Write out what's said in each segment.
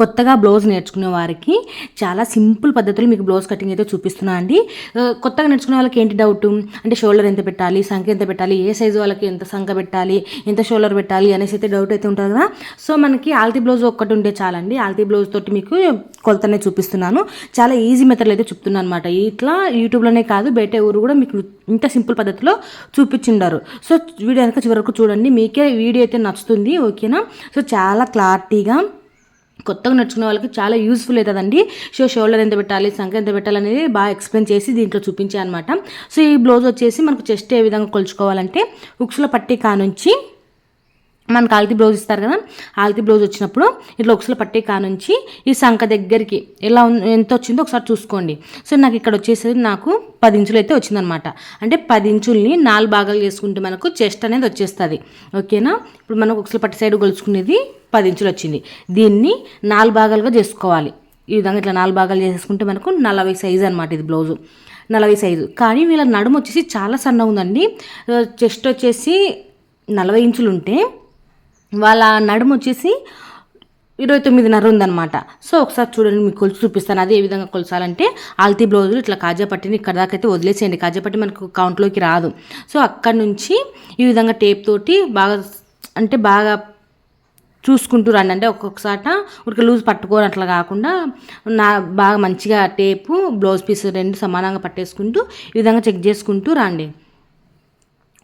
కొత్తగా బ్లౌజ్ నేర్చుకునే వారికి చాలా సింపుల్ పద్ధతిలో మీకు బ్లౌజ్ కటింగ్ అయితే చూపిస్తున్నా అండి. కొత్తగా నేర్చుకునే వాళ్ళకి ఏంటి డౌట్ అంటే షోల్డర్ ఎంత పెట్టాలి సంఖ ఎంత పెట్టాలి ఏ సైజు వాళ్ళకి ఎంత సంఖ పెట్టాలి ఎంత షోల్డర్ పెట్టాలి అనేసి అయితే డౌట్ అయితే ఉంటుంది కదా. సో మనకి ఆల్తీ బ్లౌజ్ ఒక్కటి ఉంటే చాలండి. ఆల్తీ బ్లౌజ్ తోటి మీకు కొలతనే చూపిస్తున్నాను. చాలా ఈజీ మెథడ్లో అయితే చెప్తున్నాను అనమాట ఇట్లా యూట్యూబ్లోనే కాదు బయట ఊరు కూడా మీకు ఇంత సింపుల్ పద్ధతిలో చూపించిండారు. సో వీడియో వెనక చివరకు చూడండి. మీకే వీడియో అయితే నచ్చుతుంది ఓకేనా? సో చాలా క్లారిటీగా కొత్తగా నేర్చుకునే వాళ్ళకి చాలా యూస్ఫుల్ అవుతుందండి. సో షోల్డర్ ఎంత పెట్టాలి సంఖ్య ఎంత పెట్టాలి అనేది బాగా ఎక్స్ప్లెయిన్ చేసి దీంట్లో చూపించాయి అనమాట సో ఈ బ్లౌజ్ వచ్చేసి మనకు చెస్ట్ ఏ విధంగా కొలుచుకోవాలంటే ఉక్సుల పట్టి కానుంచి మనకు ఆల్తీ బ్లౌజ్ ఇస్తారు కదా ఆల్తీ బ్లౌజ్ వచ్చినప్పుడు ఇట్లా ఒకసారి పట్టే కానుంచి ఈ సంఖ దగ్గరికి ఎలా ఉం- ఎంత వచ్చిందో ఒకసారి చూసుకోండి. సో నాకు ఇక్కడ వచ్చేసి నాకు పది ఇంచులు అయితే వచ్చిందనమాట అంటే పది ఇంచుల్ని నాలుగు భాగాలు చేసుకుంటే మనకు చెస్ట్ అనేది వచ్చేస్తుంది. ఓకేనా? ఇప్పుడు మనం ఒకసారి పట్టి సైడ్ కొలుచుకునేది పది ఇంచులు వచ్చింది. దీన్ని నాలుగు భాగాలుగా చేసుకోవాలి. ఈ విధంగా ఇట్లా నాలుగు భాగాలు చేసుకుంటే మనకు నలభై సైజు అనమాట ఇది బ్లౌజు. నలభై సైజు. కానీ వీళ్ళ నడుము వచ్చేసి చాలా సన్నగా ఉందండి. చెస్ట్ వచ్చేసి నలభై ఇంచులు ఉంటే వాళ్ళ నడుము వచ్చేసి ఇరవై తొమ్మిదిన్నర ఉందన్నమాట. సో ఒకసారి చూడండి మీకు కొలిచి చూపిస్తాను. అది ఏ విధంగా కొలసాలంటే ఆల్తీ బ్లౌజులు ఇట్లా కాజాపట్టిని ఇక్కడ దాకా అయితే వదిలేసేయండి. కాజాపట్టి మనకు కౌంట్లోకి రాదు. సో అక్కడ నుంచి ఈ విధంగా టేప్ తోటి బాగా అంటే బాగా చూసుకుంటూ రండి అంటే ఒక్కొక్కసాట ఉడక లూజ్ పట్టుకోని అట్లా కాకుండా నా బాగా మంచిగా టేపు బ్లౌజ్ పీస్ రెండు సమానంగా పట్టేసుకుంటూ ఈ విధంగా చెక్ చేసుకుంటూ రండి.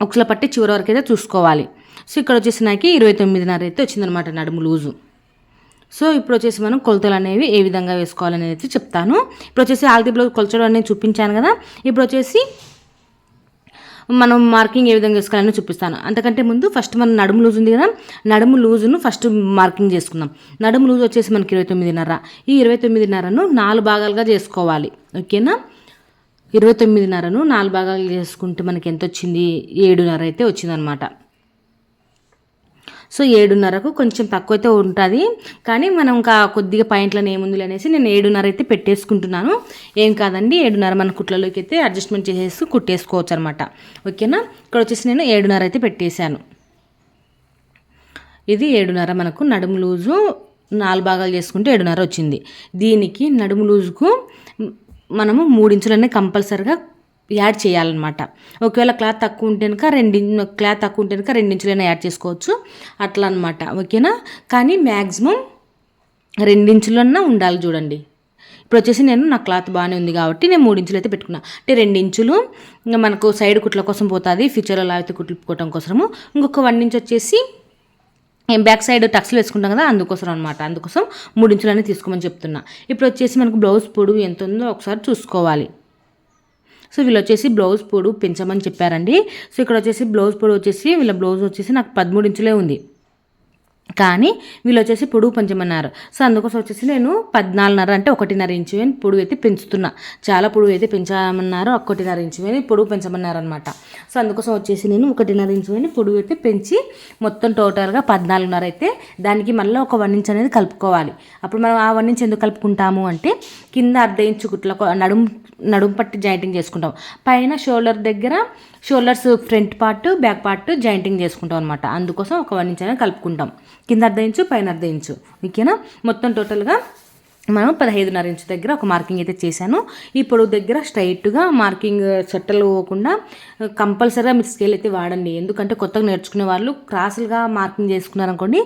ఒకసారి పట్టి చివరి వరకు అయితే చూసుకోవాలి. సో ఇక్కడ వచ్చేసి నాకు ఇరవై తొమ్మిదిన్నర అయితే వచ్చిందనమాట నడుము లూజు. సో ఇప్పుడు వచ్చేసి మనం కొలతలు అనేవి ఏ విధంగా వేసుకోవాలనేది చెప్తాను. ఇప్పుడు వచ్చేసి ఆల్తీ బ్లౌజ్ కొలచడం అనేది చూపించాను కదా. ఇప్పుడు వచ్చేసి మనం మార్కింగ్ ఏ విధంగా వేసుకోవాలని చూపిస్తాను. అంతకంటే ముందు ఫస్ట్ మనం నడుము లూజ్ ఉంది కదా నడుము లూజును ఫస్ట్ మార్కింగ్ చేసుకుందాం. నడుము లూజ్ వచ్చేసి మనకి ఇరవై తొమ్మిదిన్నర ఈ ఇరవై తొమ్మిదిన్నరను నాలుగు భాగాలుగా చేసుకోవాలి. ఓకేనా ఇరవై తొమ్మిదిన్నరను నాలుగు భాగాలు చేసుకుంటే మనకి ఎంత వచ్చింది ఏడున్నర అయితే వచ్చిందనమాట. సో ఏడున్నరకు కొంచెం తక్కువ అయితే ఉంటుంది. కానీ మనం ఇంకా కొద్దిగా పాయింట్లను ఏముంది అనేసి నేను ఏడున్నర అయితే పెట్టేసుకుంటున్నాను. ఏం కాదండి ఏడున్నర మన కుట్లలోకి అయితే అడ్జస్ట్మెంట్ చేసేసి కుట్టేసుకోవచ్చు అనమాట ఓకేనా? ఇక్కడ వచ్చేసి నేను ఏడున్నర అయితే పెట్టేశాను. ఇది ఏడున్నర మనకు నడుము లూజు నాలుగు భాగాలు చేసుకుంటే ఏడున్నర వచ్చింది. దీనికి నడుము లూజుకు మనము మూడించులనే కంపల్సరిగా యాడ్ చేయాలన్నమాట. ఒకవేళ క్లాత్ తక్కువ ఉంటే కనుక రెండు క్లాత్ తక్కువ ఉంటే కనుక రెండించులైనా యాడ్ చేసుకోవచ్చు. అట్లా అనమాట ఓకేనా? కానీ మ్యాక్సిమం రెండించులన్నా ఉండాలి చూడండి. ఇప్పుడు వచ్చేసి నేను నా క్లాత్ బాగానే ఉంది కాబట్టి నేను మూడు ఇంచులు అయితే పెట్టుకున్నా. అంటే రెండు ఇంచులు మనకు సైడ్ కుట్ల కోసం పోతుంది ఫ్యూచర్లో అలా అయితే కుట్టుకోవడం కోసము. ఇంకొక వన్ ఇంచ్ వచ్చేసి బ్యాక్ సైడ్ టక్స్లు వేసుకుంటాం కదా అందుకోసం అనమాట అందుకోసం మూడించులు అనేది తీసుకోమని చెప్తున్నా. ఇప్పుడు వచ్చేసి మనకు బ్లౌజ్ పొడుగు ఎంత ఉందో ఒకసారి చూసుకోవాలి. సో వీళ్ళు వచ్చేసి బ్లౌజ్ పొడు పెంచమని చెప్పారండి. సో ఇక్కడ వచ్చేసి బ్లౌజ్ పొడు వచ్చేసి వీళ్ళ బ్లౌజ్ వచ్చేసి నాకు పదమూడు ఇంచులే ఉంది. కానీ వీళ్ళు వచ్చేసి పొడుగు పెంచమన్నారు. సో అందుకోసం వచ్చేసి నేను పద్నాలుగున్నర అంటే ఒకటిన్నర ఇంచు అని పొడుగు అయితే పెంచుతున్నా. చాలా పొడుగు అయితే పెంచామన్నారు ఒకటిన్నర ఇంచు అని పొడుగు పెంచమన్నారు అనమాట సో అందుకోసం వచ్చేసి నేను ఒకటిన్నర ఇంచు అని పొడుగు అయితే పెంచి మొత్తం టోటల్గా పద్నాలుగున్నర అయితే దానికి మళ్ళీ ఒక వన్ ఇంచ్ అనేది కలుపుకోవాలి. అప్పుడు మనం ఆ వన్ ఇంచ్ ఎందుకు కలుపుకుంటాము అంటే కింద అర్ధ ఇంచు కుట్ల నడుము నడుము పట్టి జాయింటింగ్ చేసుకుంటాం. పైన షోల్డర్ దగ్గర shoulders front part back part jointing చేసుకుంటాం అనమాట అందుకోసం ఒక వన్ ఇంచ్ అనేది కలుపుకుంటాం. కింద అర్ధ ఇంచు పైన అర్ధ ఇంచు. ఓకేనా? మొత్తం టోటల్గా మనం పదహైదున్నర ఇంచు దగ్గర ఒక మార్కింగ్ అయితే చేశాను. ఈ పొడవు దగ్గర స్ట్రైట్గా మార్కింగ్ చెట్టలు పోకుండా కంపల్సరీగా మీరు స్కేల్ అయితే వాడండి. ఎందుకంటే కొత్తగా నేర్చుకునే వాళ్ళు క్రాసులుగా మార్కింగ్ చేసుకున్నారనుకోండి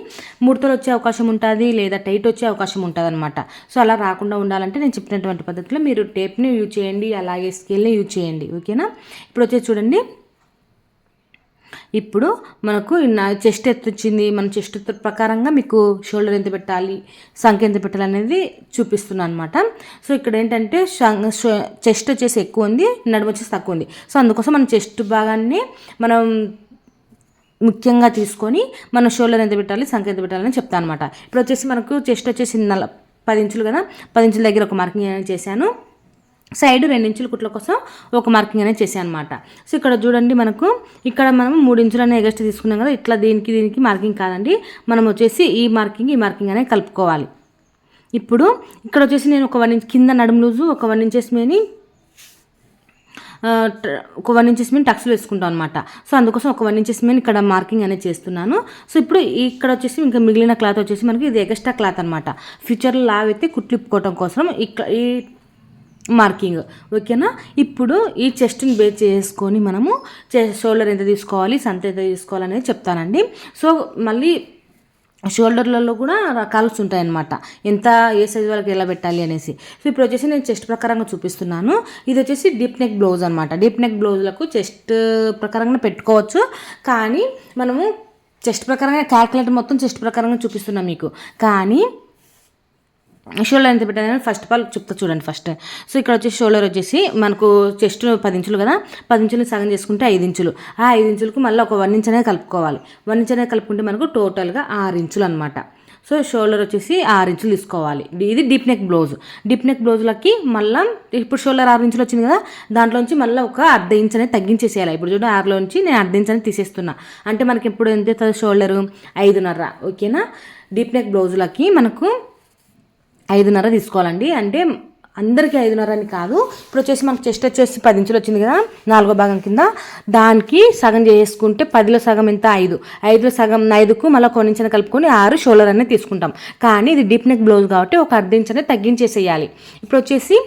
ముడతలు వచ్చే అవకాశం ఉంటుంది లేదా టైట్ వచ్చే అవకాశం ఉంటుంది అనమాట సో అలా రాకుండా ఉండాలంటే నేను చెప్పినటువంటి పద్ధతిలో మీరు టేప్ని యూజ్ చేయండి అలాగే స్కేల్ని యూజ్ చేయండి. ఓకేనా? ఇప్పుడు వచ్చేసి చూడండి. ఇప్పుడు మనకు నా చెస్ట్ ఎత్తు వచ్చింది మన చెస్ట్ ఎత్తు ప్రకారంగా మీకు షోల్డర్ ఎంత పెట్టాలి సంఖ్య ఎంత పెట్టాలి అనేది చూపిస్తున్నాను అనమాట సో ఇక్కడ ఏంటంటే చెస్ట్ వచ్చేసి ఎక్కువ ఉంది నడుము వచ్చేసి తక్కువ ఉంది. సో అందుకోసం మన చెస్ట్ భాగాన్ని మనం ముఖ్యంగా తీసుకొని మన షోల్డర్ ఎంత పెట్టాలి సంఖ్య ఎంత పెట్టాలని చెప్తాను అనమాట ఇప్పుడు వచ్చేసి మనకు చెస్ట్ వచ్చేసి నల పది ఇంచులు కదా పది ఇంచుల దగ్గర ఒక మార్కింగ్ అనేది చేశాను. సైడ్ రెండించుల కుట్ల కోసం ఒక మార్కింగ్ అనేది చేశాను అనమాట సో ఇక్కడ చూడండి మనకు ఇక్కడ మనం మూడు ఇంచులు అనేది ఎగస్ట్ తీసుకున్నాం కదా ఇట్లా దీనికి దీనికి మార్కింగ్ కాదండి. మనం వచ్చేసి ఈ మార్కింగ్ ఈ మార్కింగ్ అనేది కలుపుకోవాలి. ఇప్పుడు ఇక్కడ వచ్చేసి నేను ఒక వన్ ఇంచ్ కింద నడుము లూజు ఒక వన్ ఇంచెస్ మేని ఒక వన్ ఇంచెస్ మీద టక్స్లు వేసుకుంటాం అనమాట సో అందుకోసం ఒక వన్ ఇంచెస్ మీద ఇక్కడ మార్కింగ్ అనేది చేస్తున్నాను. సో ఇప్పుడు ఇక్కడ వచ్చేసి ఇంకా మిగిలిన క్లాత్ వచ్చేసి మనకి ఇది ఎక్స్ట్రా క్లాత్ అనమాట ఫ్యూచర్లో లావైతే కుట్లిప్పుకోవడం కోసం ఇక్కడ ఈ మార్కింగ్. ఓకేనా? ఇప్పుడు ఈ చెస్ట్ని బేస్ చేసుకొని మనము షోల్డర్ ఎంత తీసుకోవాలి సంత ఎంత తీసుకోవాలి అనేది చెప్తానండి. సో మళ్ళీ షోల్డర్లలో కూడా రకాల్స్ ఉంటాయన్నమాట. ఎంత ఏ సైజ్ వరకు ఎలా పెట్టాలి అనేసి. సో ఇప్పుడు వచ్చేసి నేను చెస్ట్ ప్రకారంగా చూపిస్తున్నాను. ఇది వచ్చేసి డీప్ నెక్ బ్లౌజ్ అనమాట డీప్ నెక్ బ్లౌజ్లకు చెస్ట్ ప్రకారంగా పెట్టుకోవచ్చు. కానీ మనము చెస్ట్ ప్రకారంగా క్యాల్కులేటర్ మొత్తం చెస్ట్ ప్రకారంగా చూపిస్తున్నాం మీకు. కానీ షోల్డర్ ఎంత పెట్టాను ఫస్ట్ ఆఫ్ ఆల్ చెప్తా చూడండి ఫస్ట్ సో ఇక్కడ వచ్చి షోల్డర్ వచ్చేసి మనకు చెస్ట్ పది ఇంచులు కదా? పది ఇంచులు సగం చేసుకుంటే ఐదు ఇంచులు. ఆ ఐదు ఇంచులకు మళ్ళీ ఒక వన్ ఇంచ్ అనేది కలుపుకోవాలి. వన్ ఇంచ్ అనేది కలుపుకుంటే మనకు టోటల్గా ఆరు ఇంచులు అనమాట సో షోల్డర్ వచ్చేసి ఆరు ఇంచులు తీసుకోవాలి. ఇది deep neck blouse deep neck బ్లౌజ్లకి మళ్ళీ ఇప్పుడు షోల్డర్ ఆరు ఇంచులు వచ్చింది కదా? దాంట్లోంచి మళ్ళీ ఒక అర్ధ ఇంచ్ అనేది తగ్గించేసేయాలి. ఇప్పుడు చూడండి ఆరులో నుంచి నేను అర్ధ ఇంచ్ అనేది తీసేస్తున్నా. అంటే మనకి ఇప్పుడు ఎంత షోల్డరు ఐదున్నర. ఓకేనా? డీప్ నెక్ బ్లౌజులకి మనకు ఐదున్నర తీసుకోవాలండి. అంటే అందరికీ ఐదున్నర అని కాదు. ఇప్పుడు వచ్చేసి మనకు చెస్ట్ వచ్చేసి పది ఇంచులు వచ్చింది కదా నాలుగో భాగం కింద. దానికి సగం చేసుకుంటే పదిలో సగం ఎంత? ఐదు. ఐదులో సగం ఐదుకు మళ్ళీ కొన్నించిన కలుపుకొని ఆరు షోలర్ అనేది తీసుకుంటాం. కానీ ఇది డీప్ నెక్ బ్లౌజ్ కాబట్టి ఒక అర్ధ తగ్గించేసేయాలి. ఇప్పుడు వచ్చేసి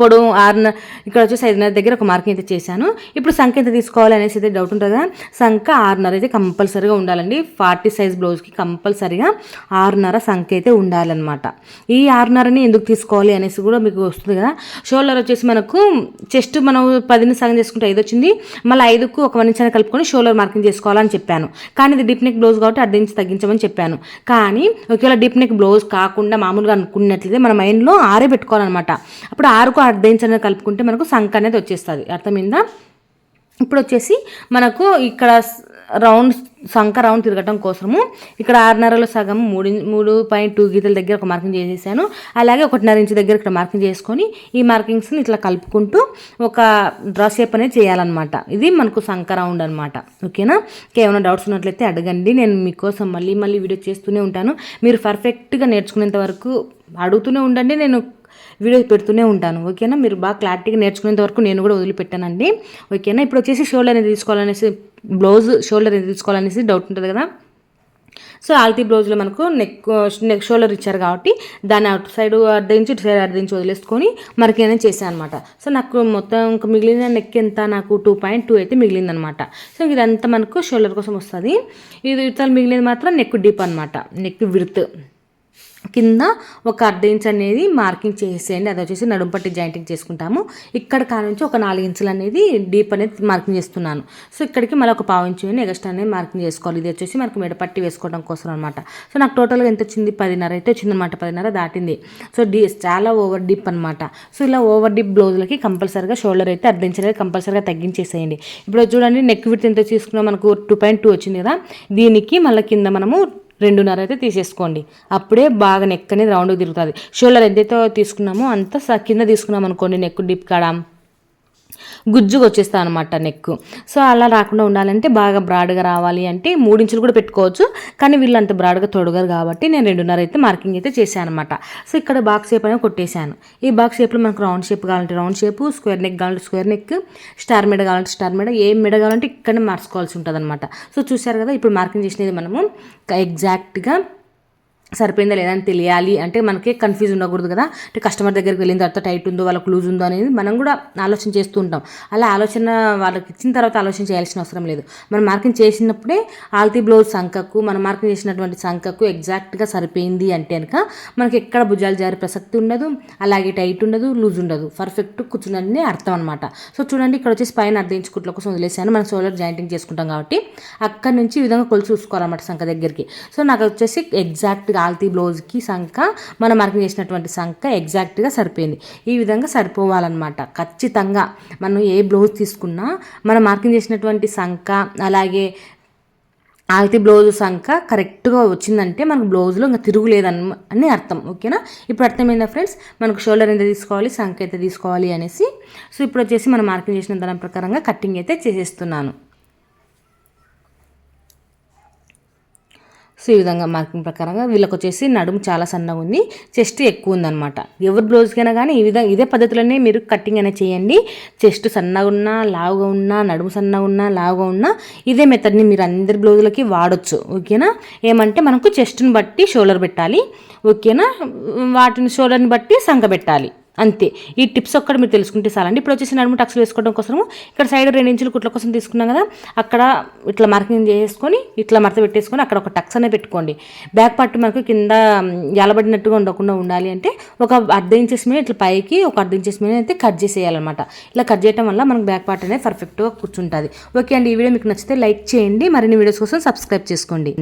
పొడవు ఆరున ఇక్కడ వచ్చేసి ఐదున్నర దగ్గర ఒక మార్కింగ్ అయితే చేశాను. ఇప్పుడు సంఖ్య ఎంత తీసుకోవాలి అనేసి అయితే డౌట్ ఉంటుంది కదా. సంఖ్య ఆరున్నర అయితే కంపల్సరీగా ఉండాలండి. ఫార్టీ సైజ్ బ్లౌజ్కి కంపల్సరీగా ఆరున్నర సంఖ్య అయితే ఉండాలన్నమాట. ఈ ఆరున్నరని ఎందుకు తీసుకోవాలి అనేసి కూడా మీకు వస్తుంది కదా. షోల్డర్ వచ్చేసి మనకు చెస్ట్ మనం పదిని సగం చేసుకుంటే ఐదు వచ్చింది. మళ్ళీ ఐదుకు ఒక వన్ ఇంచ్ కలుపుకొని షోల్డర్ మార్కింగ్ చేసుకోవాలని చెప్పాను. కానీ ఇది డిప్ నెక్ బ్లౌజ్ కాబట్టి అర్ధ ఇంచు తగ్గించమని చెప్పాను. కానీ ఒకవేళ డిప్ నెక్ బ్లౌజ్ కాకుండా మామూలుగా అనుకున్నట్లయితే మన మైండ్లో ఆరే పెట్టుకోవాలన్నమాట. అప్పుడు ఆరుకు అర్ధ అనేది కలుపుకుంటే మనకు సంఖ అనేది వచ్చేస్తుంది. అర్థమైందా? ఇప్పుడు వచ్చేసి మనకు ఇక్కడ రౌండ్ సంఖ రౌండ్ తిరగటం కోసము ఇక్కడ ఆరున్నరలో సగం మూడు మూడు పాయింట్ టూ గీతల దగ్గర ఒక మార్కింగ్ చేసేసాను. అలాగే ఒకటిన్నర ఇంచు దగ్గర ఇక్కడ మార్కింగ్ చేసుకొని ఈ మార్కింగ్స్ని ఇట్లా కలుపుకుంటూ ఒక డ్రా షేప్ అనేది చేయాలన్నమాట. ఇది మనకు సంఖ రౌండ్ అనమాట ఓకేనా? ఇంకేమైనా డౌట్స్ ఉన్నట్లయితే అడగండి. నేను మీకోసం మళ్ళీ మళ్ళీ వీడియో చేస్తూనే ఉంటాను. మీరు పర్ఫెక్ట్గా నేర్చుకునేంత వరకు అడుగుతూనే ఉండండి. నేను వీడియో పెడుతూనే ఉంటాను ఓకేనా? మీరు బాగా క్లారిటీగా నేర్చుకునేంత వరకు నేను కూడా వదిలిపెట్టానండి ఓకేనా? ఇప్పుడు వచ్చేసి షోల్డర్ అనేది తీసుకోవాలనేసి బ్లౌజ్ షోల్డర్ అనేది తీసుకోవాలనేసి డౌట్ ఉంటుంది కదా? సో ఆల్తీ బ్లౌజ్లో మనకు నెక్ నెక్ షోల్డర్ ఇచ్చారు కాబట్టి దాన్ని అటు సైడ్ అర్ధించి ఇటు సైడ్ అర్ధించి వదిలేసుకొని మరికి ఏదైనా చేశాను అనమాట సో నాకు మొత్తం ఇంకా మిగిలిన నెక్ ఎంత? నాకు టూ పాయింట్ టూ అయితే మిగిలిందనమాట సో ఇదంతా మనకు షోల్డర్ కోసం వస్తుంది. ఇది ఇతర మిగిలినది మాత్రం నెక్ డీప్ అనమాట నెక్ విర్త్ కింద ఒక అర్ధ ఇంచ్ అనేది మార్కింగ్ చేసేయండి. అది వచ్చేసి నడుంపట్టి జాయింటింగ్ చేసుకుంటాము. ఇక్కడ కానుంచి ఒక నాలుగు ఇంచులు అనేది డీప్ అనేది మార్కింగ్ చేస్తున్నాను. సో ఇక్కడికి మళ్ళీ ఒక పావు ఇంచు ఎగస్ట్రా అనేది మార్కింగ్ చేసుకోవాలి. ఇది వచ్చేసి మనకు మెడపట్టి వేసుకోవడం కోసం అనమాట సో నాకు టోటల్గా ఎంత వచ్చింది? పదిన్నర. అయితే వచ్చిందనమాట పదిన్నర దాటింది. సో డీ చాలా ఓవర్ డిప్ అనమాట సో ఇలా ఓవర్ డీప్ బ్లౌజులకి కంపల్సరీగా షోల్డర్ అయితే అర్ధ ఇంచ్ అనేది కంపల్సరీగా తగ్గించేసేయండి. ఇప్పుడు చూడండి నెక్ విత్ ఎంత తీసుకున్నా? మనకు టూ పాయింట్ టూ వచ్చింది కదా. దీనికి మళ్ళీ కింద మనము రెండున్నర అయితే తీసేసుకోండి. అప్పుడే బాగా నెక్ అనేది రౌండ్గా తిరుగుతుంది. షోల్డర్ ఎంతైతే తీసుకున్నామో అంత కింద తీసుకున్నాం అనుకోండి నెక్ డిప్ కాడ? గుజ్జుగా వచ్చేస్తా అనమాట నెక్ సో అలా రాకుండా ఉండాలంటే బాగా బ్రాడ్గా రావాలి అంటే మూడించులు కూడా పెట్టుకోవచ్చు. కానీ వీళ్ళు అంత బ్రాడ్గా తొడగరు కాబట్టి నేను రెండున్నర అయితే మార్కింగ్ అయితే చేశాను అనమాట సో ఇక్కడ బాక్స్ షేప్ అనేది కొట్టేశాను. ఈ బాక్స్ షేప్లో మనకు రౌండ్ షేప్ కావాలంటే రౌండ్ షేప్ స్క్వేర్ నెక్ కావాలంటే స్క్వేర్ నెక్ స్టార్ మెడ కావాలంటే స్టార్ మెడ ఏ మెడ కావాలంటే ఇక్కడనే మార్చుకోవాల్సి ఉంటుంది అనమాట సో చూశారు కదా ఇప్పుడు మార్కింగ్ చేసినది మనము ఎగ్జాక్ట్గా సరిపోయిందా లేదా అని తెలియాలి. అంటే మనకి కన్ఫ్యూజ్ ఉండకూడదు కదా. అంటే కస్టమర్ దగ్గరికి వెళ్ళిన తర్వాత టైట్ ఉందో వాళ్ళకి లూజ్ ఉందో అనేది మనం కూడా ఆలోచన చేస్తూ ఉంటాం. అలా ఆలోచన వాళ్ళకి ఇచ్చిన తర్వాత ఆలోచన చేయాల్సిన అవసరం లేదు. మనం మార్కింగ్ చేసినప్పుడే ఆల్తీ బ్లౌజ్ సంఖకు మనం మార్కింగ్ చేసినటువంటి సంఖకు ఎగ్జాక్ట్గా సరిపోయింది అంటే కనుక మనకి ఎక్కడ భుజాలు జారి ప్రసక్తి ఉండదు. అలాగే టైట్ ఉండదు లూజ్ ఉండదు. పర్ఫెక్ట్ కూర్చున్నది అర్థం అనమాట సో చూడండి ఇక్కడ వచ్చేసి పైన అర్ధించుకుట్ల కోసం వదిలేసాను మనం సోలర్ జాయింటింగ్ చేసుకుంటాం కాబట్టి అక్కడ నుంచి ఈ విధంగా కొలుసు చూసుకోవాలన్నమాట సంఖ దగ్గరికి. సో నాకు వచ్చేసి ఎగ్జాక్ట్ ఆల్తీ బ్లౌజ్కి సంఖ మనం మార్కింగ్ చేసినటువంటి సంఖ ఎగ్జాక్ట్గా సరిపోయింది. ఈ విధంగా సరిపోవాలన్నమాట. ఖచ్చితంగా మనం ఏ బ్లౌజ్ తీసుకున్నా మనం మార్కింగ్ చేసినటువంటి సంఖ అలాగే ఆల్తీ బ్లౌజ్ సంఖ కరెక్ట్గా వచ్చిందంటే మనకు బ్లౌజ్లో ఇంకా తిరుగులేదని అని అర్థం. ఓకేనా? ఇప్పుడు అర్థమైందా ఫ్రెండ్స్? మనకు షోల్డర్ ఎంత తీసుకోవాలి సంఖ ఎంత తీసుకోవాలి అనేసి. సో ఇప్పుడు వచ్చేసి మనం మార్కింగ్ చేసిన దాని ప్రకారంగా కట్టింగ్ అయితే చేసేస్తున్నాను. సో ఈ విధంగా మార్కింగ్ ప్రకారంగా వీళ్ళకి వచ్చేసి నడుము చాలా సన్నగా ఉంది చెస్ట్ ఎక్కువ ఉందన్నమాట. ఎవరి బ్లౌజ్కైనా కానీ ఈ విధంగా ఇదే పద్ధతిలోనే మీరు కటింగ్ అనేది చేయండి. చెస్ట్ సన్నగా ఉన్నా లావుగా ఉన్నా నడుము సన్నగా ఉన్నా లావుగా ఉన్నా ఇదే మెథడ్ని మీరు అందరి బ్లౌజులకి వాడొచ్చు ఓకేనా? ఏమంటే మనకు చెస్ట్ని బట్టి షోల్డర్ పెట్టాలి ఓకేనా? వాటిని షోల్డర్ని బట్టి సంక పెట్టాలి. అంతే. ఈ టిప్స్ ఒక్కడ మీరు తెలుసుకుంటే చాలండి. ఇప్పుడు వచ్చేసి నడుము టక్స్లు వేసుకోవడం కోసము ఇక్కడ సైడ్ రెండు ఇంచులు కుట్ల కోసం తీసుకున్నాం కదా అక్కడ ఇట్లా మార్కింగ్ చేసుకొని ఇట్లా మడత పెట్టేసుకొని అక్కడ ఒక టక్స్ అనేది పెట్టుకోండి. బ్యాక్ పార్ట్ మనకు కింద ఎలబడినట్టుగా ఉండకుండా ఉండాలి అంటే ఒక అర్ధ ఇంచెస్ మీద ఇట్లా పైకి ఒక అర్ధ ఇంచెస్ మీద అయితే కట్ చేసేయాలన్నమాట. ఇలా కట్ చేయడం వల్ల మనకు బ్యాక్ పార్ట్ అనేది పర్ఫెక్ట్గా కూర్చుంటుంది. ఓకే అండి ఈ వీడియో మీకు నచ్చితే లైక్ చేయండి. మరిన్ని వీడియోస్ కోసం సబ్స్క్రైబ్ చేసుకోండి.